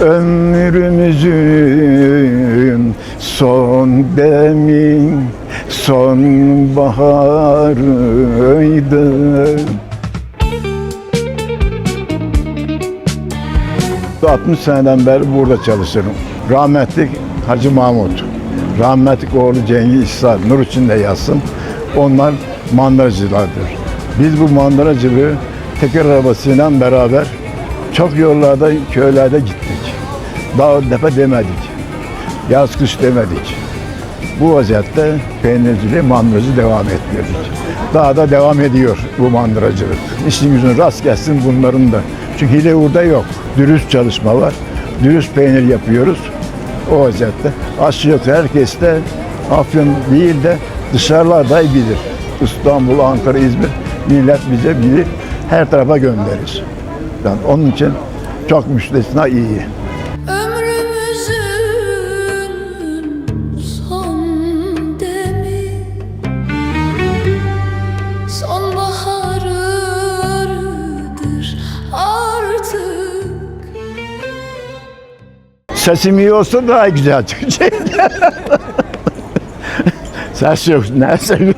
Ömrümüzün son demin son baharıydı. Bu 60 seneden beri burada çalışırım. Rahmetli Hacı Mahmut, rahmetli oğlu Cengiz İhsan, nur içinde yatsın. Onlar mandıracılardır. Biz bu mandıracılığı teker arabasıyla beraber çok yollarda, köylerde gittik. Dağ tepe demedik. Yaz kış demedik. Bu vaziyette peynirciliği, mandıracı devam ettirdik. Daha da devam ediyor bu mandıracılık. İşin gücün rast gelsin bunların da. Çünkü hile burada yok. Dürüst çalışma var. Dürüst peynir yapıyoruz. O vaziyette. Aşağı yukarı herkes de Afyon değil de dışarılar da bilir. İstanbul, Ankara, İzmir millet bize bilir. Her tarafa gönderir. Yani onun için çok müstesna iyi. Sesim iyi olsa daha güzel çıkacak. Ses yok. Nerede